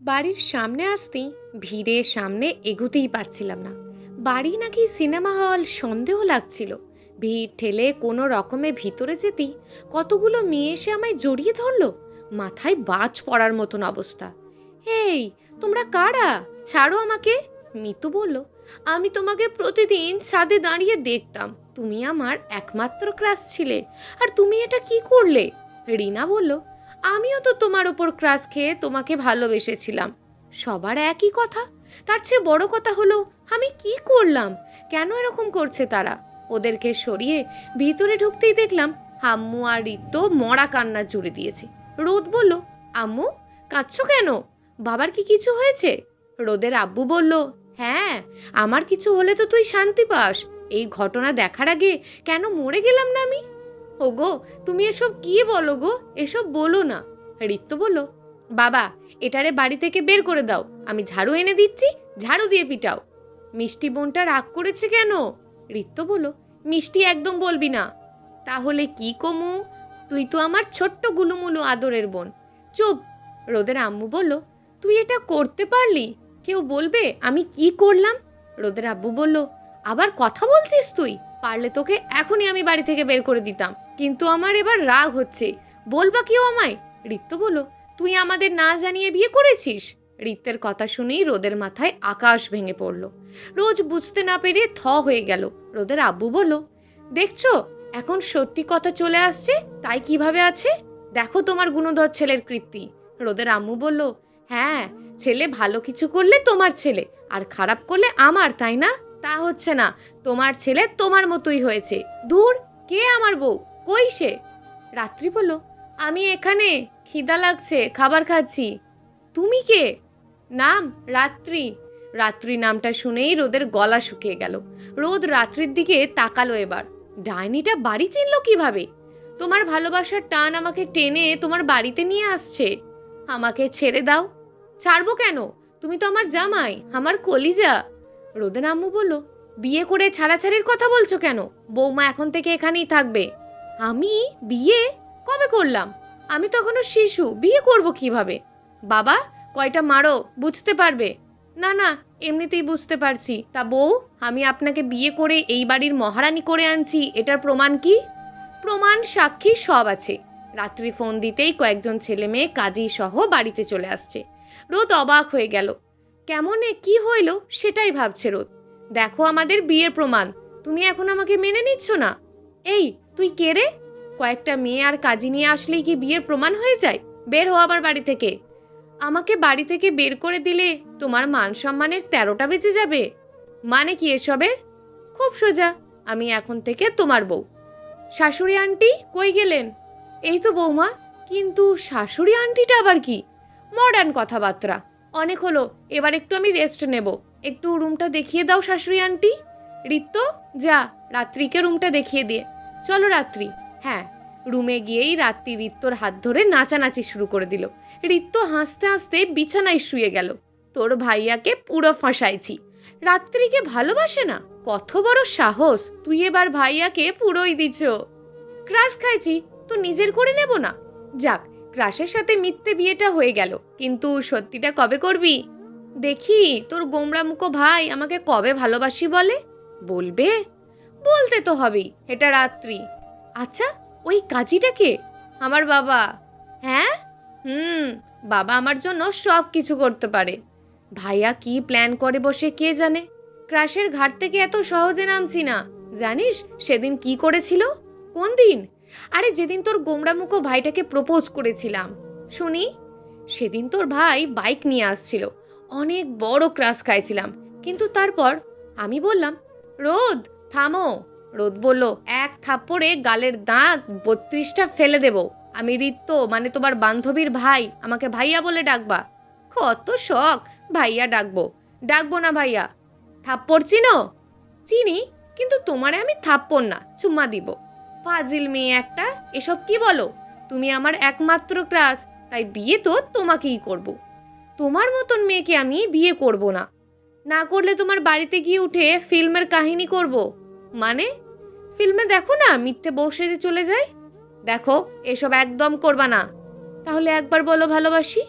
বাড়ির সামনে আসতেই ভিড়ে সামনে এগোতেই পাচ্ছিলাম না। বাড়ি নাকি সিনেমা হল সন্দেহ লাগছিল। ভিড় ঠেলে কোনো রকমে ভিতরে যেতেই কতগুলো মেয়ে এসে আমায় জড়িয়ে ধরলো। মাথায় বাজ পড়ার মতন অবস্থা। এই তোমরা কারা? ছাড়ো আমাকে? মিতু বলল। আমি তোমাকে প্রতিদিন ছাদে দাঁড়িয়ে দেখতাম। তুমি আমার একমাত্র ক্রাশ ছিলে। আর তুমি এটা কি করলে? রিনা বলল। আমিও তো তোমার ওপর ক্রাশ খেয়ে তোমাকে ভালোবেসেছিলাম। সবার একই কথা। তার চেয়ে বড় কথা হলো, আমি কি করলাম? কেন এরকম করছে তারা? ওদেরকে সরিয়ে ভিতরে ঢুকতেই দেখলাম, আম্মু আর রিত্য মরা কান্না জুড়ে দিয়েছে। রোদ বলল, আম্মু, কাঁদছো কেন? বাবার কি কিছু হয়েছে? রোদের আব্বু বলল হ্যাঁ আমার কিছু হলে তো তুই শান্তি পাস। এই ঘটনা দেখার আগে কেন মরে গেলাম না আমি? ওগো, তুমি এসব কি বলো গো? এসব বলো না। রিত্য বলো বাবা, এটারে বাড়ি থেকে বের করে দাও। আমি ঝাড়ু এনে দিচ্ছি, ঝাড়ু দিয়ে পিটাও। মিষ্টি বোনটা রাগ করেছে কেন? রিত্য বলো মিষ্টি একদম বলবি না। তাহলে কি কমু? তুই তো আমার ছোট্ট গুলুমুলু আদরের বোন। চুপ। রোদের আম্মু বলল, তুই এটা করতে পারলি? কেউ বলবে, আমি কি করলাম? রোদের আব্বু বলল, আবার কথা বলছিস তুই? পারলে তোকে এখনই আমি বাড়ি থেকে বের করে দিতাম। কিন্তু আমার এবার রাগ হচ্ছে। বলবা কেউ আমায়? রিত্য বলো তুই আমাদের না জানিয়ে বিয়ে করেছিস? রিত্যের কথা শুনেই রোদের মাথায় আকাশ ভেঙে পড়ল। রোজ বুঝতে না পেরে থ হয়ে গেল। রোদের আব্বু বলল, দেখছ, এখন সত্যি কথা চলে আসছে, তাই কীভাবে আছে? দেখো তোমার গুণধর ছেলের কীর্তি রোদের আম্মু বলল হ্যাঁ ছেলে ভালো কিছু করলে তোমার ছেলে, আর খারাপ করলে আমার, তাই না? তা হচ্ছে না, তোমার ছেলে তোমার মতোই হয়েছে। দূর, কে আমার বউ? কই সে? রাত্রি বলল, আমি এখানে, খিদা লাগছে, খাবার খাচ্ছি। তুমি কে? নাম রাত্রি। রাত্রি নামটা শুনেই রোদের গলা শুকিয়ে গেল। রোদ রাত্রির দিকে তাকালো এবার। ডাইনিটা বাড়ি চিনল কীভাবে? তোমার ভালোবাসার টান আমাকে টেনে তোমার বাড়িতে নিয়ে আসছে। আমাকে ছেড়ে দাও। ছাড়বো কেন? তুমি তো আমার জামাই, আমার কলিজা। রোদের আম্মু বলল, বিয়ে করে ছাড়াছাড়ির কথা বলছো কেন? বৌমা এখন থেকে এখানেই থাকবে। আমি বিয়ে কবে করলাম? আমি তখনও শিশু, বিয়ে করব কীভাবে? বাবা, কয়টা মারো, বুঝতে পারবে? না না, এমনিতেই বুঝতে পারছি। তা বউ, আমি আপনাকে বিয়ে করে এই বাড়ির মহারানী করে আনছি, এটার প্রমাণ কি? প্রমাণ, সাক্ষী সব আছে। রাত্রি ফোন দিতেই কয়েকজন ছেলে মেয়ে কাজী সহ বাড়িতে চলে আসছে। রোদ অবাক হয়ে গেল। কেমনে, কি হইল? সেটাই ভাবছে রোদ। দেখো আমাদের বিয়ের প্রমাণ। তুমি এখন আমাকে মেনে নিচ্ছ না? এই তুই কে রে? কয়েকটা মেয়ে আর কাজী নিয়ে আসলেই কি বিয়ের প্রমাণ হয়ে যায়? বের হো আমার বাড়ি থেকে। আমাকে বাড়ি থেকে বের করে দিলে তোমার মান সম্মানের তেরোটা বেঁচে যাবে। মানে কি এসবের? খুব সোজা, আমি এখন থেকে তোমার বউ। শাশুড়ি, আন্টি কই গেলেন? এই তো বৌমা, কিন্তু শাশুড়ি, আন্টিটা আবার কি? মডার্ন কথাবার্তা। অনেক হলো, এবার একটু আমি রেস্ট নেব। একটু রুমটা দেখিয়ে দাও শাশুড়ি, আন্টি। রিত্য যা, রাত্রিকে রুমটা দেখিয়ে দিয়ে চলো রাত্রি। হ্যাঁ রুমে গিয়েই রাত্রি রিত্তর হাত ধরে নাচানাচি শুরু করে দিল। রিত্ত হাসতে হাসতে বিছানায় শুয়ে গেল। তোর ভাইয়াকে পুরো ফাঁসাইছি। রাত্রিকে ভালোবাসে না? কত বড় সাহস। তুই এবার ভাইয়াকে পুরোই দিছ। ক্রাশ খাইছি, তো নিজের করে নেব না? যাক, ক্রাশের সাথে মিথ্যে বিয়েটা হয়ে গেল। কিন্তু সত্যিটা কবে করবি? দেখি, তোর গোমরামুখো ভাই আমাকে কবে ভালোবাসি বলে? বলবে? বলতে তো হবেই, এটা রাত্রি। আচ্ছা ওই কাজীটাকে আমার বাবা। হ্যাঁ? হুম, বাবা আমার জন্য সব কিছু করতে পারে। ভাইয়া কি প্ল্যান করে বসে কে জানে? ক্রাশের ঘাট থেকে এত সহজে নামছি না। জানিস, সেদিন কি করেছিল? কোন দিন? আরে, যেদিন তোর গোমরামুখো ভাইটাকে প্রপোজ করেছিলাম। শুনি? সেদিন তোর ভাই বাইক নিয়ে আসছিল। অনেক বড় ক্রাশ খাইছিলাম। কিন্তু তারপর আমি বললাম, রোদ থামো। রোদ বলল, এক থাপ্পড়ে গালের দাঁত বত্রিশটা ফেলে দেব। আমি রিত্য মানে তোমার বান্ধবীর ভাই, আমাকে ভাইয়া বলে ডাকবা। কত শখ, ভাইয়া ডাকবো। ডাকবো না ভাইয়া। থাপ্পড় চিনো? চিনি, কিন্তু তোমারে আমি থাপ্পড় না, চুম্মা দিব। ফাজিল মেয়ে একটা, এসব কি বলো? তুমি আমার একমাত্র ক্লাস তাই বিয়ে তো তোমাকেই করব। তোমার মতন মেয়েকে আমি বিয়ে করব না। না করলে তোমার বাড়িতে গিয়ে উঠে ফিল্মের কাহিনী করব। মানে? ফিল্মে দেখো না, মিথ্যে বসে যে চলে যায়? দেখো, এসব একদম করবা না। তাহলে একবার বলো ভালোবাসি?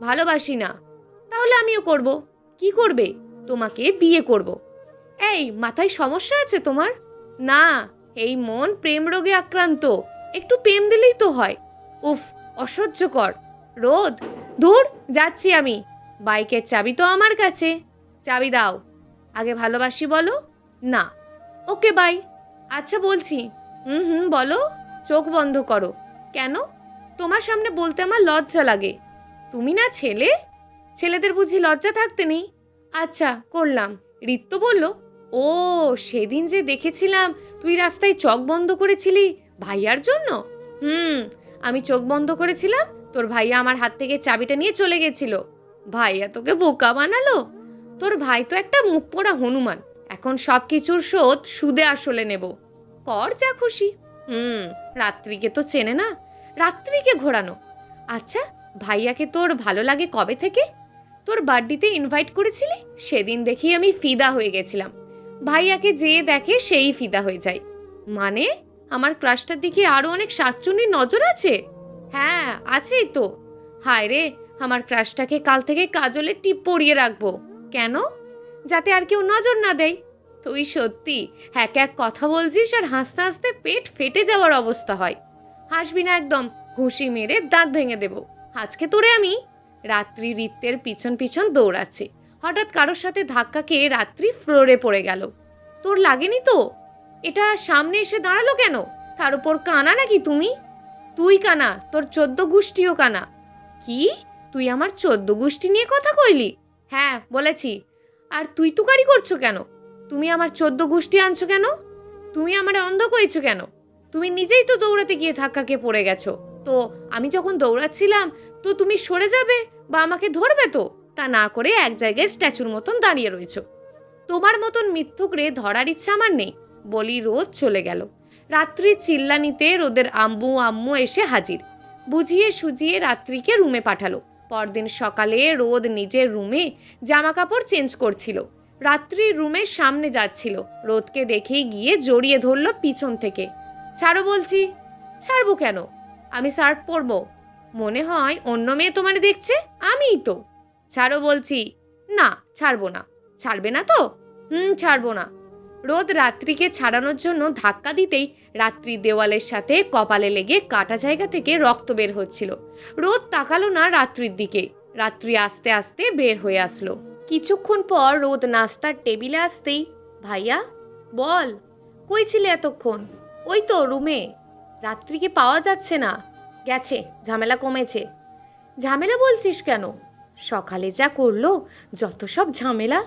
ভালোবাসি না। তাহলে আমিও করব। কি করবে? তোমাকে বিয়ে করব। এই, মাথায় সমস্যা আছে তোমার? না, এই মন প্রেম রোগে আক্রান্ত। একটু প্রেম দিলেই তো হয়। উফ, অসহ্যকর। রোদ দূর যাচ্ছি আমি। বাইকের চাবি তো আমার কাছে। চাবি দাও। আগে ভালোবাসি বলো? না। Okay, bye. আচ্ছা বলছি। হুম হুম, বলো। চোখ বন্ধ করো। কেন? তোমার সামনে বলতে আমার লজ্জা লাগে। তুমি না ছেলে? ছেলেদের বুঝি লজ্জা থাকতে নেই। আচ্ছা করলাম। রিত্য বলল, ও, সেদিন যে দেখেছিলাম, তুই রাস্তায় চোখ বন্ধ করেছিলি ভাইয়ার জন্য? হুম, আমি চোখ বন্ধ করেছিলাম, তোর ভাইয়া আমার হাত থেকে চাবিটা নিয়ে চলে গেছিল। ভাইয়া তোকে বোকা বানালো। তোর ভাই তো একটা মুখ পোড়া হনুমান। এখন সব কিছুর শোধ সুদে আসলে নেব। কর যা খুশি। হুম, রাত্রিকে তো চেনে না। রাত্রিকে ঘোরানো। আচ্ছা ভাইয়াকে তোর ভালো লাগে কবে থেকে? তোর বার্থডেতে ইনভাইট করেছিলি? সেদিন দেখি আমি ফিদা হয়ে গেছিলাম। ভাইয়াকে যে দেখে সেই ফিদা হয়ে যায়। মানে আমার ক্রাশটার দিকে আরও অনেক শাকচুনির নজর আছে? হ্যাঁ আছেই তো। হায় রে আমার ক্রাশটাকে কাল থেকে কাজলের টিপ পরিয়ে রাখব। কেন? যাতে আর কেউ নজর না দেয়। তুই সত্যি এক এক কথা বলছিস আর হাসতে হাসতে পেট ফেটে যাওয়ার অবস্থা হয়। হাসবি না একদম, ঘুষি মেরে দাঁত ভেঙে দেব। আজকে তোরে আমি রাত্রি রিত্যের পিছন পিছন দৌড়াচ্ছে। হঠাৎ কারোর সাথে ধাক্কা খেয়ে রাত্রি ফ্লোরে পড়ে গেল। তোর লাগেনি তো? এটা সামনে এসে দাঁড়াল কেন? তার উপর কানা নাকি তুমি? তুই কানা, তোর চোদ্দ গোষ্ঠীও কানা। কি? তুই আমার চোদ্দ গোষ্ঠী নিয়ে কথা কইলি? হ্যাঁ বলেছি। আর তুই তো তুকারি করছ কেন? তুমি আমার চোদ্দ গোষ্ঠী আনছো কেন? তুমি আমার অন্ধ কইছো কেন? তুমি নিজেই তো দৌড়াতে গিয়ে ধাক্কাকে পড়ে গেছো। তো আমি যখন দৌড়াচ্ছিলাম, তো তুমি সরে যাবে বা আমাকে ধরবে তো? তা না করে এক জায়গায় স্ট্যাচুর মতন দাঁড়িয়ে রয়েছো। তোমার মতন মিথ্যুকরে ধরার ইচ্ছা আমার নেই, বলি রোদ চলে গেল। রাত্রি চিল্লানিতে রোদের আম্মু আম্মু এসে হাজির। বুঝিয়ে সুজিয়ে রাত্রিকে রুমে পাঠালো। পরদিন সকালে রোদ নিজের রুমে জামা কাপড় চেঞ্জ করছিল। রাত্রি রুমের সামনে যাচ্ছিল। রোদকে দেখেই গিয়ে জড়িয়ে ধরলো পিছন থেকে। ছাড়ো বলছি, ছাড়বো কেন? আমি শার্ট পরবো। মনে হয় অন্য মেয়ে তোমার দেখছে, আমিই তো। ছাড়ো বলছি, না, ছাড়বো না। ছাড়বে না তো? হুম, ছাড়বো না। রোদ রাত্রিকে ছাড়ানোর জন্য ধাক্কা দিতেই রাত্রি দেওয়ালের সাথে কপালে লেগে কাটা জায়গা থেকে রক্ত বের হচ্ছিল। রোদ তাকালো না রাত্রির দিকে। রাত্রি আস্তে আস্তে বের হয়ে আসলো। কিছুক্ষণ পর রোদ নাস্তার টেবিলে আসতেই, ভাইয়া, বল, কই ছিলে এতক্ষণ? ওই তো রুমে। রাত্রিকে পাওয়া যাচ্ছে না? গেছে, ঝামেলা কমেছে। ঝামেলা বলছিস কেন? সকালে যা করল, যত সব ঝামেলা।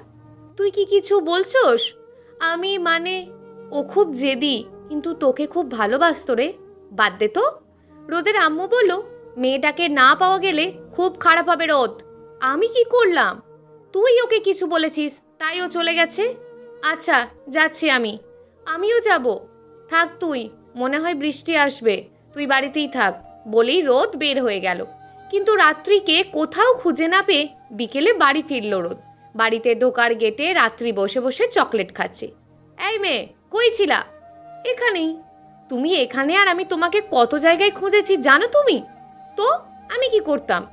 তুই কি কিছু বলছোস? আমি মানে ও খুব জেদি, কিন্তু তোকে খুব ভালোবাসতো রে। বাদ দে তো। রোদের আম্মু বলল, মেয়েটাকে না পাওয়া গেলে খুব খারাপ হবে রোদ। আমি কি করলাম? তুই ওকে কিছু বলেছিস, তাই ও চলে গেছে? আচ্ছা যাচ্ছি আমি। আমিও যাব। থাক তুই, মনে হয় বৃষ্টি আসবে। তুই বাড়িতেই থাক। বলেই রোদ বের হয়ে গেল। কিন্তু রাত্রিকে কোথাও খুঁজে না পেয়ে বিকেলে বাড়ি ফিরল রোদ। বাড়িতে ঢোকার গেটে রাত্রি বসে বসে চকলেট খাচ্ছে। এই মেয়ে, কই ছিলা? এখানেই। তুমি এখানে আর আমি তোমাকে কত জায়গায় খুঁজেছি, জানো তুমি? তো, আমি কি করতাম?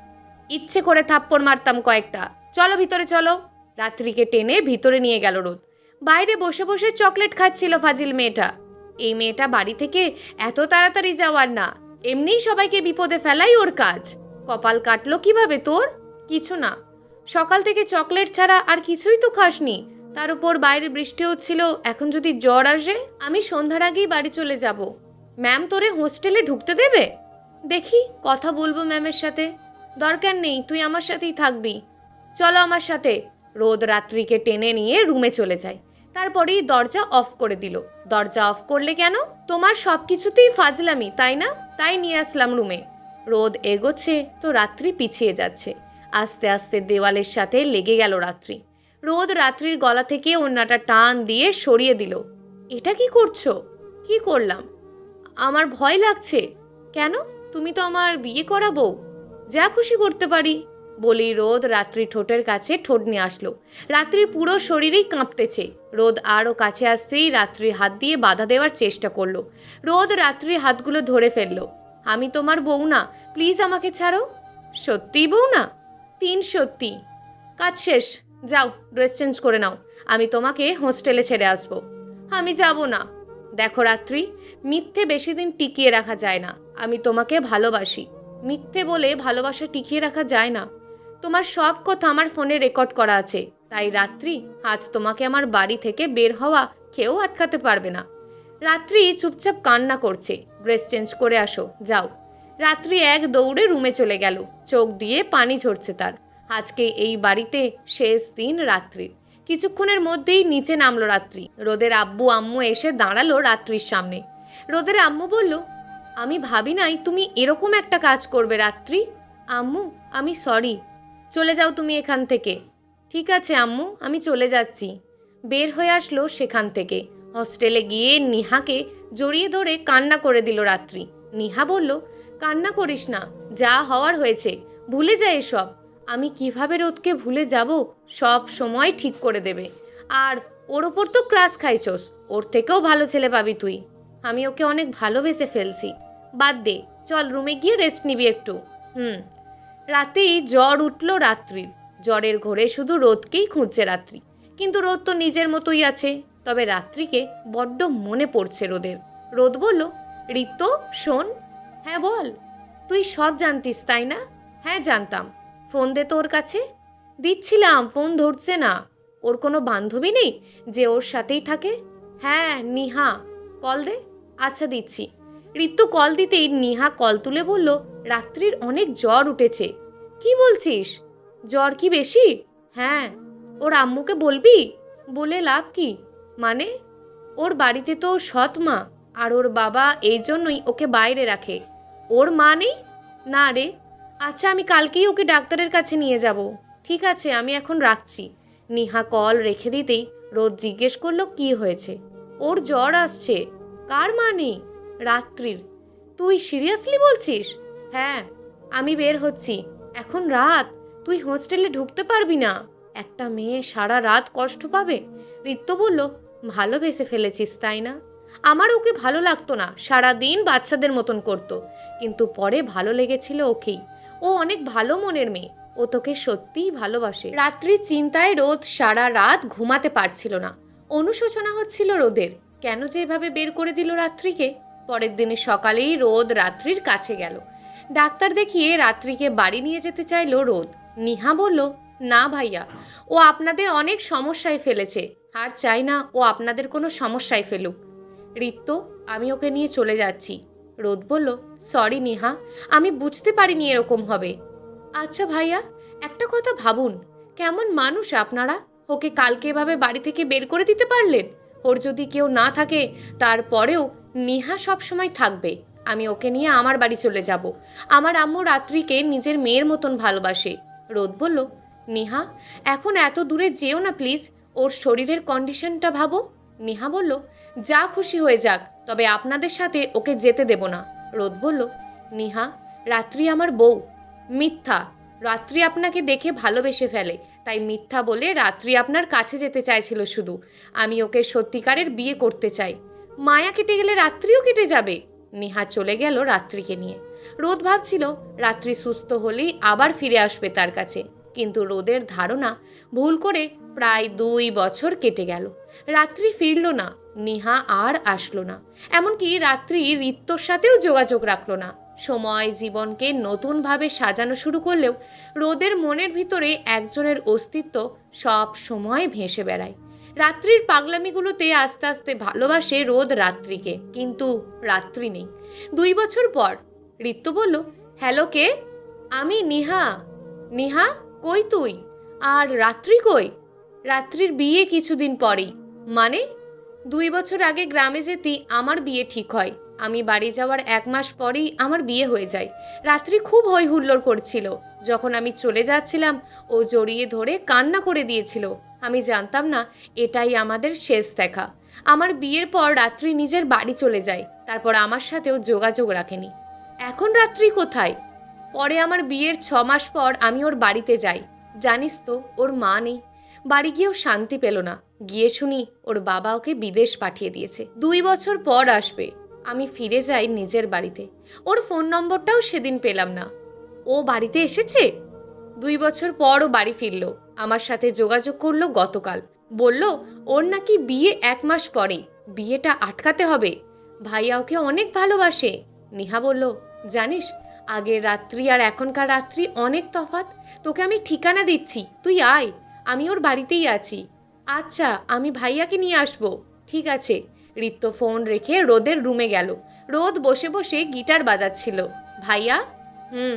ইচ্ছে করে থাপ্পড় মারতাম কয়েকটা। চলো ভিতরে চলো। রাত্রিকে টেনে ভিতরে নিয়ে গেল রোদ। বাইরে বসে বসে চকলেট খাচ্ছিল ফাজিল মেয়েটা। এই মেয়েটা বাড়ি থেকে এত তাড়াতাড়ি যাওয়ার না। এমনিই সবাইকে বিপদে ফেলাই ওর কাজ। কপাল কাটলো কীভাবে তোর? কিছু না। সকাল থেকে চকলেট ছাড়া আর কিছুই তো খাসনি। তার উপর বাইরে বৃষ্টি হচ্ছিল এখন যদি জ্বর আসে, আমি সন্ধ্যার আগেই বাড়ি চলে যাব। ম্যাম তোরে হোস্টেলে ঢুকতে দেবে? দেখি, কথা বলব ম্যামের সাথে। দরকার নেই, তুই আমার সাথেই থাকবি। চলো আমার সাথে। রোদ রাত্রিকে টেনে নিয়ে রুমে চলে যাই তারপরেই দরজা অফ করে দিল। দরজা অফ করলে কেন? তোমার সব কিছুতেই ফাজলামি, তাই না? তাই নিয়ে আসলাম রুমে। রোদ এগোচ্ছে, তো রাত্রি পিছিয়ে যাচ্ছে। আস্তে আস্তে দেওয়ালের সাথে লেগে গেল রাত্রি। রোদ রাত্রির গলা থেকে ওন্নাটা টান দিয়ে সরিয়ে দিল। এটা কি করছ? কি করলাম? আমার ভয় লাগছে। কেন? তুমি তো আমার বিয়ে করাবো যা খুশি করতে পারি। বলি রোদ রাত্রি ঠোঁটের কাছে ঠোঁট নিয়ে আসলো। রাত্রির পুরো শরীরেই কাঁপতেছে। রোদ আরও কাছে আসতেই রাত্রি হাত দিয়ে বাধা দেওয়ার চেষ্টা করল। রোদ রাত্রি হাতগুলো ধরে ফেলল। আমি তোমার বউ না। প্লিজ আমাকে ছাড়ো। সত্যিই বউ না? তিন সত্যি। কাজ শেষ। যাও ড্রেস চেঞ্জ করে নাও। আমি তোমাকে হোস্টেলে ছেড়ে আসব। আমি যাব না। দেখো রাত্রি, মিথ্যে বেশি দিন টিকিয়ে রাখা যায় না। আমি তোমাকে ভালোবাসি। মিথ্যে বলে ভালোবাসা টিকিয়ে রাখা যায় না। তোমার সব কথা আমার ফোনে রেকর্ড করা আছে। তাই রাত্রি, আজ তোমাকে আমার বাড়ি থেকে বের হওয়া কেউ আটকাতে পারবে না। রাত্রি চুপচাপ কান্না করছে। ড্রেস চেঞ্জ করে আসো। যাও। রাত্রি এক দৌড়ে রুমে চলে গেল। চোখ দিয়ে পানি ঝরছে তার। আজকে এই বাড়িতে শেষ দিন রাত্রির কিছুক্ষণের মধ্যেই নিচে নামলো রাত্রি। রোদের আব্বু আম্মু এসে দাঁড়াল রাত্রির সামনে। রোদের আম্মু বলল, আমি ভাবি নাই তুমি এরকম একটা কাজ করবে রাত্রি। আম্মু, আমি সরি। চলে যাও তুমি এখান থেকে। ঠিক আছে আম্মু, আমি চলে যাচ্ছি। বের হয়ে আসলো সেখান থেকে। হস্টেলে গিয়ে নিহাকে জড়িয়ে ধরে কান্না করে দিল রাত্রি। নিহা বলল কান্না করিস না, যা হওয়ার হয়েছে, ভুলে যায় এসব। আমি কীভাবে রোদকে ভুলে যাব, সব সময় ঠিক করে দেবে। আর ওর ওপর তো ক্লাস খাইছস, ওর থেকেও ভালো ছেলে পাবি তুই। আমি ওকে অনেক ভালোবেসে ফেলছি। বাদ দে, চল রুমে গিয়ে রেস্ট নিবি একটু। হুম। রাতেই জ্বর উঠল রাত্রির। জ্বরের ঘোরে শুধু রোদকেই খুঁজছে রাত্রি। কিন্তু রোদ তো নিজের মতোই আছে, তবে রাত্রিকে বড্ড মনে পড়ছে রোদের। রোদ বলল, ঋত, শোন। হ্যাঁ বল। তুই সব জানতিস, তাই না? হ্যাঁ জানতাম। ফোন দে তো ওর কাছে। দিচ্ছিলাম, ফোন ধরছে না। ওর কোনো বান্ধবী নেই যে ওর সাথেই থাকে? হ্যাঁ নিহা। কল দে। আচ্ছা দিচ্ছি। ঋতু কল দিতেই নিহা কল তুলে বলল, রাত্রির অনেক জ্বর উঠেছে। কি বলছিস? জ্বর কি বেশি? হ্যাঁ। ওর আম্মুকে বলবি? বলে লাভ কি? মানে? ওর বাড়িতে তো সৎ মা। আর ওর বাবা এই জন্যই ওকে বাইরে রাখে। ওর মা নেই? না রে। আচ্ছা আমি কালকেই ওকে ডাক্তারের কাছে নিয়ে যাব। ঠিক আছে, আমি এখন রাখছি। নিহা কল রেখে দিতেই রোদ জিজ্ঞেস করল, কি হয়েছে? ওর জ্বর আসছে। কার মা নেই? রাত্রির। তুই সিরিয়াসলি বলছিস? হ্যাঁ আমি বের হচ্ছি। এখন রাত। তুই হোস্টেলে ঢুকতে পারবি না। একটা মেয়ে সারা রাত কষ্ট পাবে। ঋত্য বলল, ভালোবেসে ফেলেছিস, তাই না? আমার ওকে ভালো লাগতো না সারা দিন বাচ্চাদের মতন করতো। কিন্তু পরে ভালো লেগেছিল ওকেই। ও অনেক ভালো মনের মেয়ে। ও তোকে সত্যিই ভালোবাসে। রাত্রি চিন্তায় রোদ সারা রাত ঘুমাতে পারছিল না। অনুশোচনা হচ্ছিল রোদের। কেন যে এভাবে বের করে দিল রাত্রিকে? পরের দিনে সকালেই রোদ রাত্রির কাছে গেল। ডাক্তার দেখিয়ে রাত্রিকে বাড়ি নিয়ে যেতে চাইলো রোদ। নিহা বলল, না ভাইয়া, ও আপনাদের অনেক সমস্যায় ফেলেছে। আর চাই না ও আপনাদের কোনো সমস্যায় ফেলুক। রিত্য আমি ওকে নিয়ে চলে যাচ্ছি। রোদ বলল সরি নিহা, আমি বুঝতে পারিনি এরকম হবে। আচ্ছা ভাইয়া, একটা কথা ভাবুন, কেমন মানুষ আপনারা? ওকে কালকে এভাবে বাড়ি থেকে বের করে দিতে পারলেন? ওর যদি কেউ না থাকে, তারপরেও নিহা সব সময় থাকবে। আমি ওকে নিয়ে আমার বাড়ি চলে যাব। আমার আম্মু রাত্রিকে নিজের মেয়ের মতন ভালোবাসে। রোদ বলল, নিহা, এখন এত দূরে যেও না প্লিজ। ওর শরীরের কন্ডিশনটা ভাবো। নিহা বলল, যা খুশি হয়ে যাক, তবে আপনাদের সাথে ওকে যেতে দেব না। রোদ বলল, নেহা, রাত্রি আমার বউ। মিথ্যা, রাত্রি আপনাকে দেখে ভালোবেসে ফেলে। তাই মিথ্যা বলে রাত্রি আপনার কাছে যেতে চাইছিল শুধু। আমি ওকে সত্যিকারের বিয়ে করতে চাই। মায়া কেটে গেলে রাত্রিও কেটে যাবে। নেহা চলে গেল রাত্রিকে নিয়ে। রোদ ভাবছিল, রাত্রি সুস্থ হলেই আবার ফিরে আসবে তার কাছে। কিন্তু রোদের ধারণা ভুল করে প্রায় দুই বছর কেটে গেল। রাত্রি ফিরল না, নিহা আর আসলো না। এমনকি রাত্রি ঋত্যর সাথেও যোগাযোগ রাখল না। সময় জীবনকে নতুনভাবে সাজানো শুরু করলেও রোদের মনের ভিতরে একজনের অস্তিত্ব সব সময় ভেসে বেড়ায়। রাত্রির পাগলামিগুলোতে আস্তে আস্তে ভালোবাসে রোদ রাত্রিকে, কিন্তু রাত্রি নেই। দুই বছর পর ঋত্য বলল, হ্যালো কে? আমি নিহা। নিহা? কই তুই? আর রাত্রি কই? রাত্রির বিয়ে কিছুদিন পরেই। মানে? দুই বছর আগে গ্রামে যেতেই আমার বিয়ে ঠিক হয়। আমি বাড়ি যাওয়ার এক মাস পরেই আমার বিয়ে হয়ে যায়। রাত্রি খুব হই হুল্লোড় করছিল। যখন আমি চলে যাচ্ছিলাম, ও জড়িয়ে ধরে কান্না করে দিয়েছিল। আমি জানতাম না, এটাই আমাদের শেষ দেখা। আমার বিয়ের পর রাত্রি নিজের বাড়ি চলে যায়। তারপর আমার সাথেও যোগাযোগ রাখেনি। এখন রাত্রি কোথায়? পরে আমার বিয়ের ছ মাস পর আমি ওর বাড়িতে যাই। জানিস তো, ওর মা নেই। বাড়ি গিয়েও শান্তি পেল না। গিয়ে শুনি ওর বাবা ওকে বিদেশ পাঠিয়ে দিয়েছে। দুই বছর পর আসবে। আমি ফিরে যাই নিজের বাড়িতে। ওর ফোন নম্বরটাও সেদিন পেলাম না। ও বাড়িতে এসেছে? দুই বছর পরও বাড়ি ফিরল। আমার সাথে যোগাযোগ করল গতকাল। বলল, ওর নাকি বিয়ে এক মাস পরে। বিয়েটা আটকাতে হবে। ভাইয়া ওকে অনেক ভালোবাসে। নেহা বলল, জানিস আগের রাত্রি আর এখনকার রাত্রি অনেক তফাৎ। তোকে আমি ঠিকানা দিচ্ছি। তুই আয়। আমি ওর বাড়িতেই আছি। আচ্ছা আমি ভাইয়াকে নিয়ে আসব। ঠিক আছে। রিত্য ফোন রেখে রোদের রুমে গেল। রোদ বসে বসে গিটার বাজাচ্ছিল। ভাইয়া? হুম।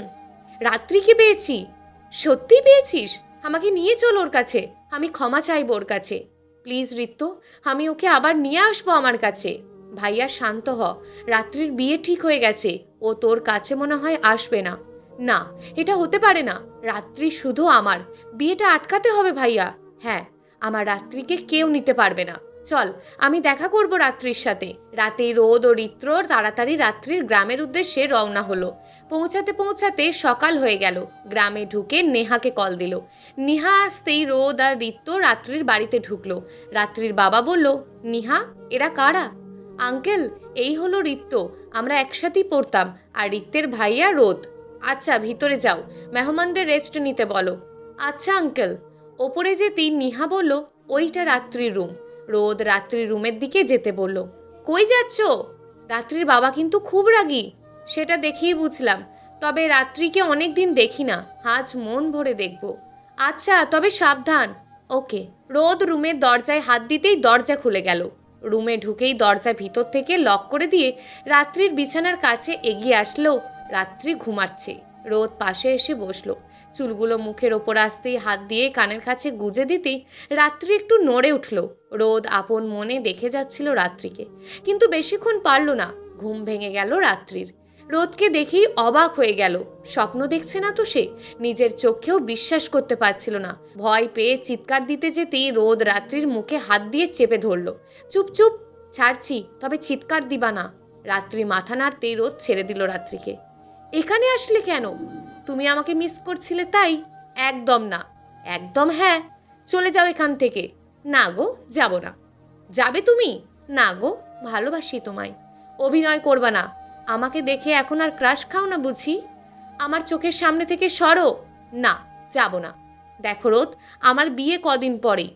রাত্রি কি পেয়েছি? সত্যি পেয়েছিস? আমাকে নিয়ে চল ওর কাছে। আমি ক্ষমা চাইব ওর কাছে। প্লিজ রিত্য আমি ওকে আবার নিয়ে আসব আমার কাছে। ভাইয়া শান্ত হ। রাত্রির বিয়ে ঠিক হয়ে গেছে। ও তোর কাছে মনে হয় আসবে না। না, এটা হতে পারে না। রাত্রি শুধু আমার। বিয়েটা আটকাতে হবে ভাইয়া। হ্যাঁ আমার রাত্রিকে কেউ নিতে পারবে না। চল, আমি দেখা করব রাত্রির সাথে। রাতে রোদ ও রিত্র তাড়াতাড়ি রাত্রির গ্রামের উদ্দেশ্যে রওনা হলো। পৌঁছাতে পৌঁছাতে সকাল হয়ে গেল। গ্রামে ঢুকে নেহাকে কল দিল। নিহা আসতেই রোদ আর রিত্য রাত্রির বাড়িতে ঢুকলো। রাত্রির বাবা বলল, নিহা, এরা কারা? আঙ্কেল, এই হলো রিত্য আমরা একসাথেই পড়তাম, আর রিত্তের ভাইয়া রোদ। আচ্ছা ভিতরে যাও। মেহমানদের রেস্ট নিতে বলো। আচ্ছা আঙ্কেল। ওপরে যে যেতেই নিহা বলল, ওইটা রাত্রির রুম রোদ রাত্রির রুমের দিকে যেতে বলল, কই যাচ্ছ? রাত্রির বাবা কিন্তু খুব রাগী। সেটা দেখেই বুঝলাম। তবে রাত্রিকে অনেক দিন দেখি না, আজ মন ভরে দেখব। আচ্ছা তবে সাবধান। ওকে। রোদ রুমের দরজায় হাত দিতেই দরজা খুলে গেল। রুমে ঢুকেই দরজা ভিতর থেকে লক করে দিয়ে রাত্রির বিছানার কাছে এগিয়ে আসলো। রাত্রি ঘুমাচ্ছে। রোদ পাশে এসে বসল। চুলগুলো মুখের ওপর আসতেই হাত দিয়ে কানের কাছে গুজে দিতেই রাত্রি একটু নড়ে উঠল। রোদ আপন মনে দেখে যাচ্ছিল রাত্রিকে। কিন্তু বেশিক্ষণ পারল না। ঘুম ভেঙে গেল রাত্রির। রোদকে দেখেই অবাক হয়ে গেল। স্বপ্ন দেখছে না তো সে। নিজের চোখেও বিশ্বাস করতে পারছিল না। ভয় পেয়ে চিৎকার দিতে যেতেই রোদ রাত্রির মুখে হাত দিয়ে চেপে ধরল। চুপ চুপ, ছাড়ছি, তবে চিৎকার দিবা না। রাত্রি মাথা নাড়তেই রোদ ছেড়ে দিল রাত্রিকে। এখানে আসলে কেন? তুমি আমাকে মিস করছিলে তাই? একদম না। একদম হ্যাঁ চলে যাও এখান থেকে। না গো, যাব না। যাবে তুমি? না গো, ভালোবাসি তোমায়। অভিনয় করবা না। আমাকে দেখে এখন আর ক্রাশ খাও না বুঝি? আমার চোখের সামনে থেকে সরো। না, যাব না। দেখো রোদ, আমার বিয়ে কদিন পরে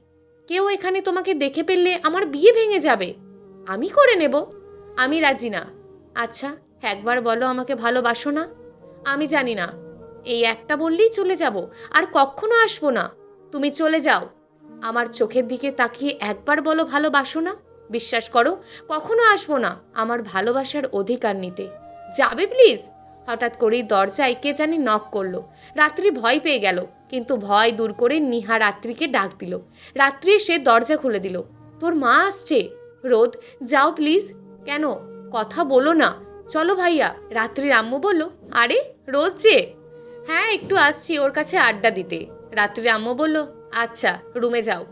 কেউ এখানে তোমাকে দেখে ফেললে আমার বিয়ে ভেঙে যাবে। আমি করে নেব। আমি রাজি না। আচ্ছা একবার বলো আমাকে ভালোবাসো না? আমি জানি না। এই একটা বললেই চলে যাব, আর কখনো আসব না। তুমি চলে যাও। আমার চোখের দিকে তাকিয়ে একবার বলো ভালোবাসো না? বিশ্বাস করো, কখনো আসব না, আমার ভালোবাসার অধিকার নিতে। যাবে প্লিজ হঠাৎ করেই দরজায় কে জানি নক করল। রাত্রি ভয় পেয়ে গেল, কিন্তু ভয় দূর করে নিহা রাত্রিকে ডাক দিল। রাত্রি এসে দরজা খুলে দিল। তোর মা আসছে। রোদ, যাও প্লিজ কেন? কথা বলো না। চলো ভাইয়া। রাত্রির আম্মু বলল, আরে, রোদ যে। হ্যাঁ একটু আসছি ওর কাছে আড্ডা দিতে। রাত্রির আম্মু বলল আচ্ছা রুমে যাও।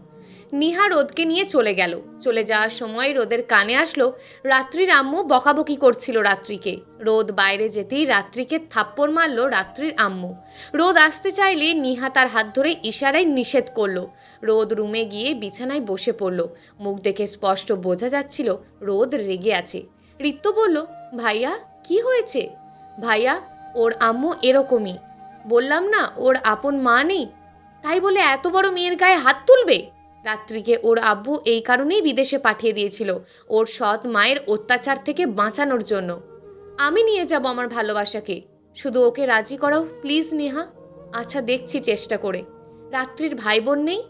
নিহা রোদকে নিয়ে চলে গেল। চলে যাওয়ার সময় রোদের কানে আসলো রাত্রির আম্মু বকাবকি করছিল রাত্রিকে। রোদ বাইরে যেতেই রাত্রিকে থাপ্পড় মারল রাত্রির আম্মু। রোদ আসতে চাইলে নিহা তার হাত ধরে ইশারায় নিষেধ করল। রোদ রুমে গিয়ে বিছানায় বসে পড়ল। মুখ দেখে স্পষ্ট বোঝা যাচ্ছিল রোদ রেগে আছে। রিত্য বলল, ভাইয়া, কি হয়েছে? ভাইয়া, ওর আম্মু এরকমই। বললাম না, ওর আপন মা নেই। তাই বলে এত বড় মেয়ের গায়ে হাত তুলবে? রাত্রিকে ওর আব্বু এই কারণেই বিদেশে পাঠিয়ে দিয়েছিল। ওর সৎ মায়ের অত্যাচার থেকে বাঁচানোর জন্য। আমি নিয়ে যাব আমার ভালোবাসাকে। শুধু ওকে রাজি করাও, প্লিজ নেহা। আচ্ছা দেখছি চেষ্টা করে। রাত্রির ভাই বোন নেই।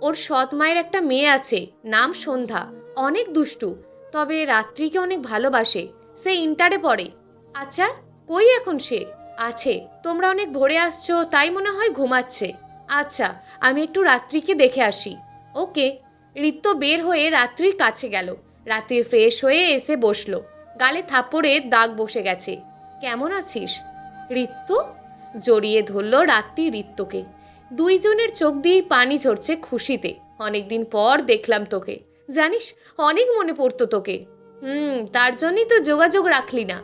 ওর সৎ মায়ের একটা মেয়ে আছে, নাম সন্ধ্যা। অনেক দুষ্টু, তবে রাত্রিকে অনেক ভালোবাসে। সে ইন্টারে পড়ে। আচ্ছা কই এখন সে? আছে। তোমরা অনেক ভোরে আসছো, তাই মনে হয় ঘুমাচ্ছে। আচ্ছা আমি একটু রাত্রিকে দেখে আসি। ওকে রিত্য বের হয়ে রাত্রির কাছে গেল। রাত্রি ফ্রেশ হয়ে এসে বসল। গালে থাপড়ে দাগ বসে গেছে। কেমন আছিস? রিত্য জড়িয়ে ধরল রাত্রি রিত্যকে দুইজনের চোখ দিয়েই পানি ঝরছে খুশিতে। অনেকদিন পর দেখলাম তোকে। জানিস, অনেক মনে পড়তো তোকে। হুম, তার জন্যই তো যোগাযোগ রাখলি না।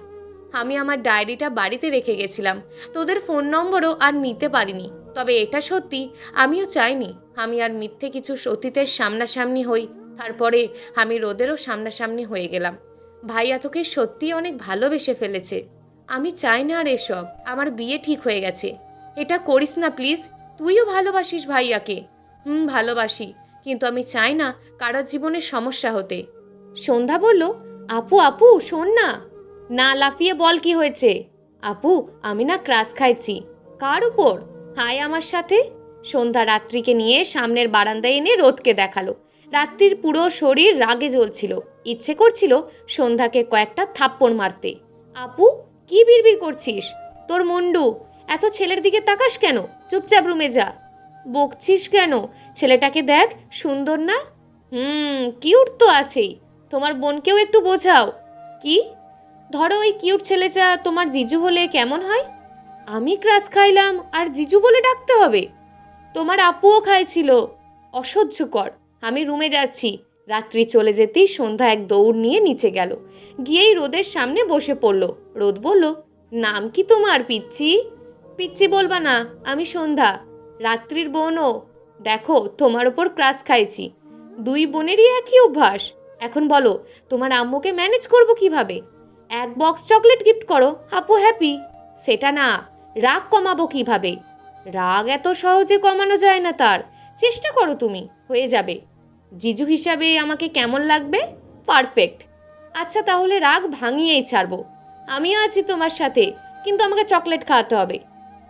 আমি আমার ডায়েরিটা বাড়িতে রেখে গেছিলাম। তোদের ফোন নম্বরও আর নিতে পারিনি। তবে এটা সত্যি, আমিও চাইনি। আমি আর মিথ্যে কিছু সতীতের সামনাসামনি হই, তারপরে আমি রোদেরও সামনাসামনি হয়ে গেলাম। ভাইয়া তোকে সত্যি অনেক ভালোবেসে ফেলেছে। আমি চাই না আর এসব, আমার বিয়ে ঠিক হয়ে গেছে। এটা করিস না প্লিজ, তুইও ভালোবাসিস ভাইয়াকে। হুম, ভালোবাসি, কিন্তু আমি চাই না কারোর জীবনে সমস্যা হতে। সন্ধ্যা বলল, আপু আপু, শোন না। না, লাফিয়ে বল কি হয়েছে? আপু, আমি না ক্রাশ খাইছি। কার উপর? হায় আমার সাথে? সন্ধ্যা রাত্রিকে নিয়ে সামনের বারান্দায় এনে রোদকে দেখাল। রাত্রির পুরো শরীর রাগে জ্বলছিল। ইচ্ছে করছিল সন্ধ্যাকে কয়েকটা থাপ্পড় মারতে। আপু, কি বিড়বিড় করছিস? তোর মুন্ডু, এত ছেলের দিকে তাকাস কেন? চুপচাপ রুমে যা। বকছিস কেন? ছেলেটাকে দেখ, সুন্দর না? হুম, কিউট তো আছেই। তোমার বোনকেও একটু বোঝাও। কি? ধরো ওই কিউট ছেলেটা তোমার জিজু হলে কেমন হয়? আমি ক্রাশ খাইলাম, আর জিজু বলে ডাকতে হবে। তোমার আপুও খাইছিল। অসহ্যকর। আমি রুমে যাচ্ছি। রাত্রি চলে যেতেই সন্ধ্যা এক দৌড় নিয়ে নিচে গেল। গিয়েই রোদের সামনে বসে পড়ল। রোদ বলল, নাম কি তোমার পিচ্ছি পিচ্ছি বলবা না, আমি সন্ধ্যা। রাত্রির বোনও। দেখো, তোমার ওপর ক্লাস খাইছি। দুই বোনেরই একই অভ্যাস। এখন বলো, তোমার আম্মুকে ম্যানেজ করব কীভাবে? এক বক্স চকলেট গিফট করো, আপু হ্যাপি। সেটা না, রাগ কমাবো কীভাবে? রাগ এত সহজে কমানো যায় না তার। চেষ্টা করো তুমি, হয়ে যাবে। জিজু হিসাবে আমাকে কেমন লাগবে? পারফেক্ট। আচ্ছা তাহলে রাগ ভাঙিয়েই ছাড়বো। আমিও আছি তোমার সাথে, কিন্তু আমাকে চকলেট খাওয়াতে হবে।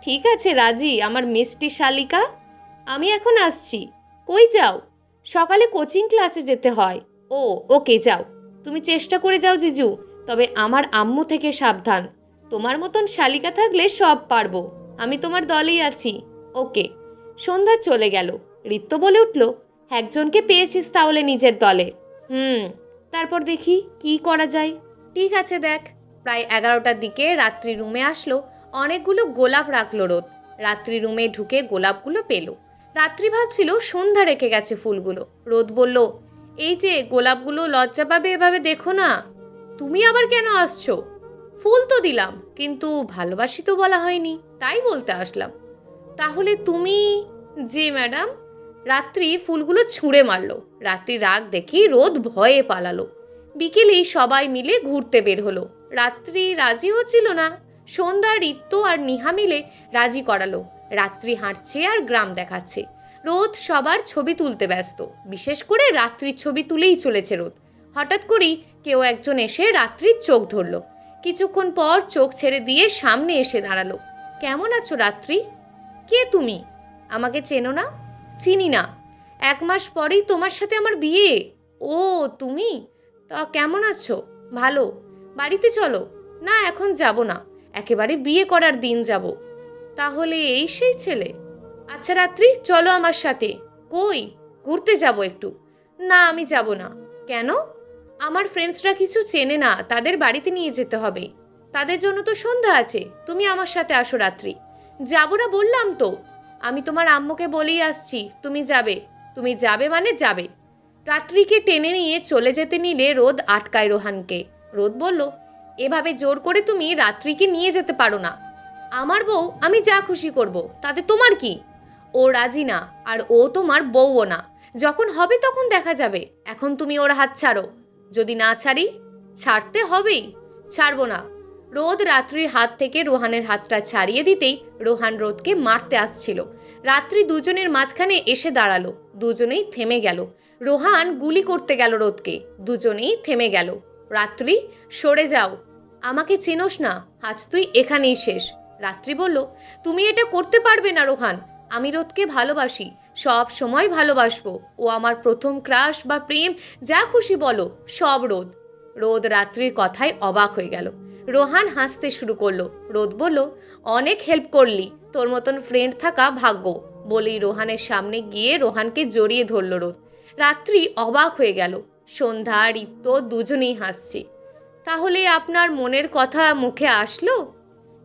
ঠিক আছে, রাজি, আমার মিষ্টি শালিকা। আমি এখন আসছি। কই যাও? সকালে কোচিং ক্লাসে যেতে হয়। ও, ওকে, যাও। তুমি চেষ্টা করে যাও, জিজু, তবে আমার আম্মু থেকে সাবধান। তোমার মতন শালিকা থাকলে সব পারব। আমি তোমার দলেই আছি। ওকে। সন্ধ্যা চলে গেল। রিত্য বলে উঠল, একজনকে পেয়েছিস তাহলে নিজের দলে। হুম, তারপর দেখি কি করা যায়। ঠিক আছে দেখ। প্রায় এগারোটার দিকে রাত্রি রুমে আসলো, অনেকগুলো গোলাপ রাখল রোদ। রাত্রি রুমে ঢুকে গোলাপগুলো পেল। রাত্রি ভাবছিল সন্ধ্যা রেখে গেছে ফুলগুলো। রোদ বলল, এই যে, গোলাপগুলো লজ্জা পাবে এভাবে দেখো না। তুমি আবার কেন আসছো? ফুল তো দিলাম, কিন্তু ভালোবাসি তো বলা হয়নি। তাই বলতে আসলাম। তাহলে তুমি জি ম্যাডাম, রাত্রি ফুলগুলো ছুঁড়ে মারলো। রাত্রি রাগ দেখি রোদ ভয়ে পালালো। বিকেলেই সবাই মিলে ঘুরতে বের হলো। রাত্রি রাজি হচ্ছিল না। সন্ধ্যা রিত্য আর নিহা মিলে রাজি করালো। রাত্রি হাঁটছে আর গ্রাম দেখাচ্ছে। রোদ সবার ছবি তুলতে ব্যস্ত। বিশেষ করে রাত্রির ছবি তুলেই চলেছে রোদ। হঠাৎ করেই কেউ একজন এসে রাত্রির চোখ ধরলো। কিছুক্ষণ পর চোখ ছেড়ে দিয়ে সামনে এসে দাঁড়াল। কেমন আছো রাত্রি? কে তুমি? আমাকে চেনো না? চিনি না। এক মাস পরেই তোমার সাথে আমার বিয়ে। ও, তুমি? তা কেমন আছো? ভালো। বাড়িতে চলো। না, এখন যাব না। একেবারে বিয়ে করার দিন যাব। তাহলে এই সেই ছেলে? আচ্ছা রাত্রি, চলো আমার সাথে। কই? ঘুরতে যাব একটু। না, আমি যাব না। কেন? আমার ফ্রেন্ডসরা কিছু চেনে না। তাদের বাড়িতে নিয়ে যেতে হবে। তাদের জন্য তো সন্ধ্যা আছে, তুমি আমার সাথে আসো রাত্রি। যাব না বললাম তো, আমি তোমার আম্মুকে বলেই আসছি, তুমি যাবে তুমি যাবে মানে যাবে। রাত্রিকে টেনে নিয়ে চলে যেতে নিলে রোদ আটকায় রোহানকে। রোদ বলল, এভাবে জোর করে তুমি রাত্রিকে নিয়ে যেতে পারো না। আমার বউ, আমি যা খুশি করব, তাতে তোমার কি? ও রাজি না, আর ও তোমার বউও না। যখন হবে তখন দেখা যাবে, এখন তুমি ওর হাত ছাড়ো। যদি না ছাড়ি, ছাড়তে হবেই, ছাড়বো না। রোদ রাত্রির হাত থেকে রোহানের হাতটা ছাড়িয়ে দিতেই রোহান রোদকে মারতে আসছিল। রাত্রি দুজনের মাঝখানে এসে দাঁড়াল। দুজনেই থেমে গেল। রোহান গুলি করতে গেল রোদকে। দুজনেই থেমে গেল। রাত্রি, সরে যাও। আমাকে চেনোস না। আজ তুই এখানেই শেষ। রাত্রি বলল, তুমি এটা করতে পারবে না রোহান। আমি রোদকে ভালোবাসি। সব সময় ভালোবাসবো। ও আমার প্রথম ক্রাশ বা প্রেম। যা খুশি বলো, সব রোদ। রোদ রাত্রির কথায় অবাক হয়ে গেল। রোহান হাসতে শুরু করল। রোদ বলল, অনেক হেল্প করলি। তোর মতন ফ্রেন্ড থাকা ভাগ্য, বলেই রোহানের সামনে গিয়ে রোহানকে জড়িয়ে ধরল রোদ। রাত্রি অবাক হয়ে গেল। সন্ধ্যা রিত্য দুজনেই হাসছে। তাহলে আপনার মনের কথা মুখে আসলো?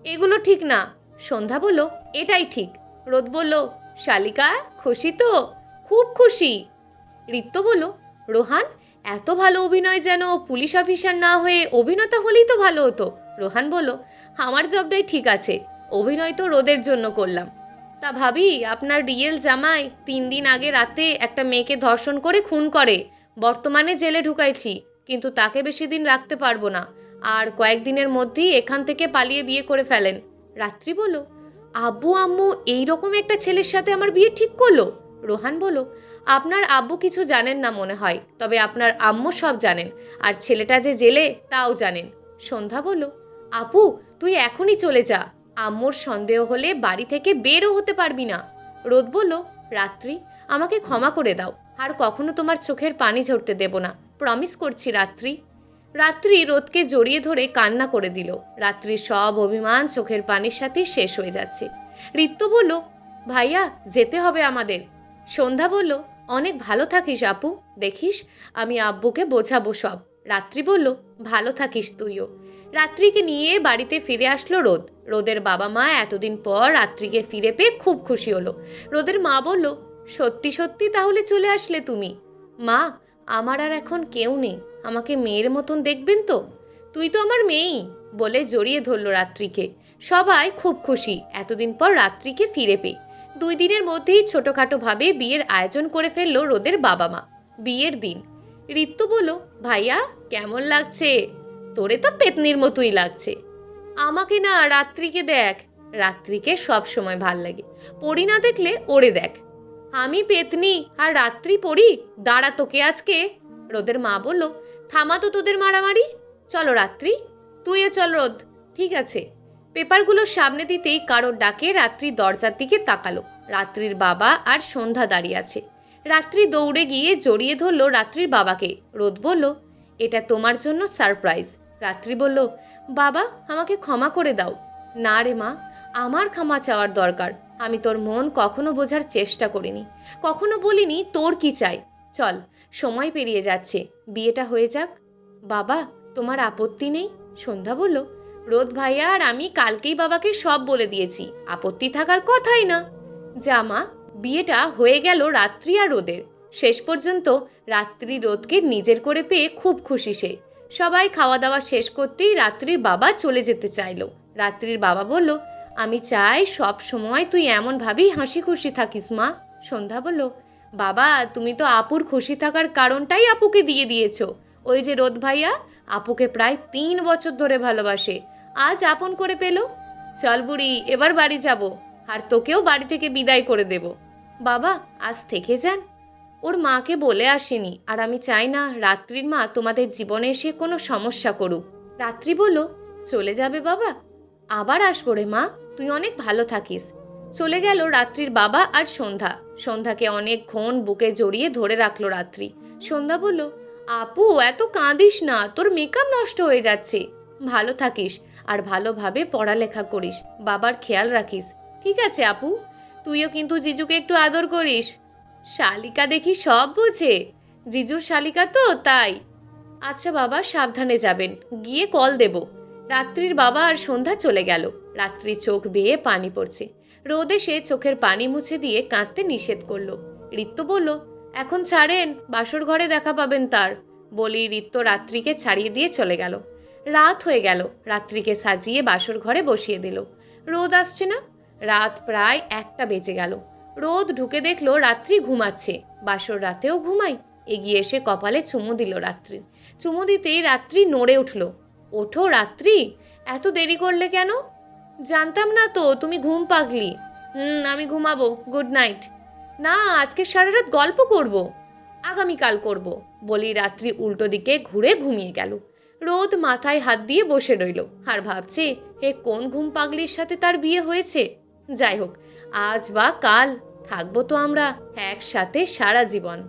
এগুলো ঠিক না, সন্ধ্যা বলল, এটাই ঠিক। রোদ বলল, শালিকা, খুশি তো? খুব খুশি। রিত্য বলল, রোহান এত ভালো অভিনয় যেন পুলিশ অফিসার না হয়ে অভিনেতা হলেই তো ভালো হতো। রোহান বলল, আমার জবটাই ঠিক আছে, অভিনয় তো রোদের জন্য করলাম। তা ভাবি, আপনার রিয়েল জামাই তিন দিন আগে রাতে একটা মেয়েকে ধর্ষণ করে খুন করে। বর্তমানে জেলে ঢুকাইছি, কিন্তু তাকে বেশি দিন রাখতে পারব না। আর কয়েকদিনের মধ্যেই এখান থেকে পালিয়ে বিয়ে করে ফেলেন। রাত্রি বলো আব্বু, আম্মু এই রকম একটা ছেলের সাথে আমার বিয়ে ঠিক করল? রোহান বলল আপনার আব্বু কিছু জানেন না মনে হয়, তবে আপনার আম্মু সব জানেন, আর ছেলেটা যে জেলে তাও জানেন। সন্ধ্যা বলল, আপু, তুই এখনই চলে যা, আম্মুর সন্দেহ হলে বাড়ি থেকে বেরও হতে পারবি না। রোদ বলল, রাত্রি, আমাকে ক্ষমা করে দাও, আর কখনো তোমার চোখের পানি ঝরতে দেব না প্রমিস করছি রাত্রি। রাত্রি রোদকে জড়িয়ে ধরে কান্না করে দিল, রাত্রির সব অভিমান চোখের পানির সাথে শেষ হয়ে যাচ্ছে। ঋত্য বলল, ভাইয়া, যেতে হবে আমাদের। সন্ধ্যা বলল, অনেক ভালো থাকিস আপু, দেখিস, আমি আব্বুকে বোঝাবো সব। রাত্রি বলল, ভালো থাকিস তুইও। রাত্রিকে নিয়ে বাড়িতে ফিরে আসলো রোদ। রোদের বাবা মা এতদিন পর রাত্রিকে ফিরে পেয়ে খুব খুশি হলো। রোদের মা বলল, সত্যি সত্যি তাহলে চলে আসলে তুমি। মা, আমার আর এখন কেউ নেই। আমাকে মেয়ের মতন দেখবেন তো? তুই তো আমার মেয়েই! বলে জড়িয়ে ধরলো রাত্রিকে। সবাই খুব খুশি, এতদিন পর রাত্রিকে ফিরে পেয়ে। দুই দিনের মধ্যেই ছোটোখাটোভাবে বিয়ের আয়োজন করে ফেলল রোদের বাবা মা। বিয়ের দিন। ঋতু বলল, ভাইয়া, কেমন লাগছে? তোরে তো পেতনির মতোই লাগছে। আমাকে না রাত্রিকে দেখ। রাত্রিকে সব সময় ভালো লাগে। পড়ি না দেখলে ওরে দেখ। আমি পেতনি আর রাত্রি পড়ি, দাঁড়া তোকে আজকে। রোদের মা বলল, থামা তো তোদের মারামারি। চলো রাত্রি। তুইও চল রোদ। ঠিক আছে। পেপারগুলো সামনে দিতেই কারোর ডাকে রাত্রি দরজার দিকে তাকালো। রাত্রির বাবা আর সন্ধ্যা দাঁড়িয়ে আছে। রাত্রি দৌড়ে গিয়ে জড়িয়ে ধরলো রাত্রির বাবাকে। রোদ বলল, এটা তোমার জন্য সারপ্রাইজ। রাত্রি বলল, বাবা, আমাকে ক্ষমা করে দাও। না রে মা, আমার ক্ষমা চাওয়ার দরকার। আমি তোর মন কখনো বোঝার চেষ্টা করিনি। কখনো বলিনি তোর কি চাই। চল, সময় পেরিয়ে যাচ্ছে। বিয়েটা হয়ে যাক। বাবা, তোমার আপত্তি নেই? সন্ধ্যা বলল রোদ ভাইয়া আর আমি কালকেই বাবাকে সব বলে দিয়েছি। আপত্তি থাকার কথাই না। জামা বিয়েটা হয়ে গেল রাত্রি আর রোদের। শেষ পর্যন্ত রাত্রি রোদকে নিজের করে পেয়ে খুব খুশি সে। সবাই খাওয়া দাওয়া শেষ করতেই রাত্রির বাবা চলে যেতে চাইলো। রাত্রির বাবা বলল, আমি চাই সব সময় তুই এমনভাবেই হাসি খুশি থাকিস, মা। সন্ধ্যা বলল, বাবা, তুমি তো আপুর খুশি থাকার কারণটাই আপুকে দিয়ে দিয়েছ। ওই যে রোদ ভাইয়া আপুকে প্রায় তিন বছর ধরে ভালোবাসে। আজ আপন করে পেল। চল বুড়ি, এবার বাড়ি যাব। আর তোকেও বাড়ি থেকে বিদায় করে দেব। বাবা, আজ থেকে যান। ওর মাকে বলে আসেনি। আর আমি চাই না রাত্রির মা তোমাদের জীবনে এসে কোনো সমস্যা করুক। রাত্রি বলল, চলে যাবে বাবা। আবার আসব রে মা। তুই অনেক ভালো থাকিস। চলে গেল রাত্রির বাবা আর সন্ধ্যা। সন্ধ্যাকে অনেক অনেকক্ষণ বুকে জড়িয়ে ধরে রাখল রাত্রি। সন্ধ্যা বলল আপু, এত কাঁদিস না, তোর মেকআপ নষ্ট হয়ে যাচ্ছে। ভালো থাকিস, আর ভালোভাবে পড়ালেখা করিস, বাবার খেয়াল রাখিস, ঠিক আছে আপু? তুইও কিন্তু জিজুকে একটু আদর করিস। শালিকা দেখি সব বোঝে। জিজুর শালিকা তো, তাই। আচ্ছা বাবা, সাবধানে যাবেন, গিয়ে কল দেব। রাত্রির বাবা আর সন্ধ্যা চলে গেল। রাত্রি চোখ বেয়ে পানি পড়ছে। রোদে সে চোখের পানি মুছে দিয়ে কাঁদতে নিষেধ করল। ঋত্য বলল এখন ছাড়েন, বাসর ঘরে দেখা পাবেন তার। বলি রিত্য রাত্রিকে ছাড়িয়ে দিয়ে চলে গেল। রাত হয়ে গেল, রাত্রিকে সাজিয়ে বাসর ঘরে বসিয়ে দিল। রোদ আসছে না? রাত প্রায় একটা বেজে গেল। রোদ ঢুকে দেখল রাত্রি ঘুমাচ্ছে। বাসর রাতেও ঘুমাই এগিয়ে এসে কপালে চুমু দিল রাত্রি। চুমু দিতেই রাত্রি নড়ে উঠল। ওঠো রাত্রি? এত দেরি করলে কেন? জানতাম না তো, তুমি ঘুম পাগলি। হুম, আমি ঘুমাবো। Good night. না, আজকে সারা রাত গল্প করব। আগামীকাল করব। বলি রাত্রি উল্টো দিকে ঘুরে ঘুমিয়ে গেল। রোদ মাথায় হাত দিয়ে বসে রইল। আর ভাবছে হে কোন ঘুম পাগলির সাথে তার বিয়ে হয়েছে? যাই হোক, আজ বা কাল থাকব তো আমরা একসাথে সারা জীবন।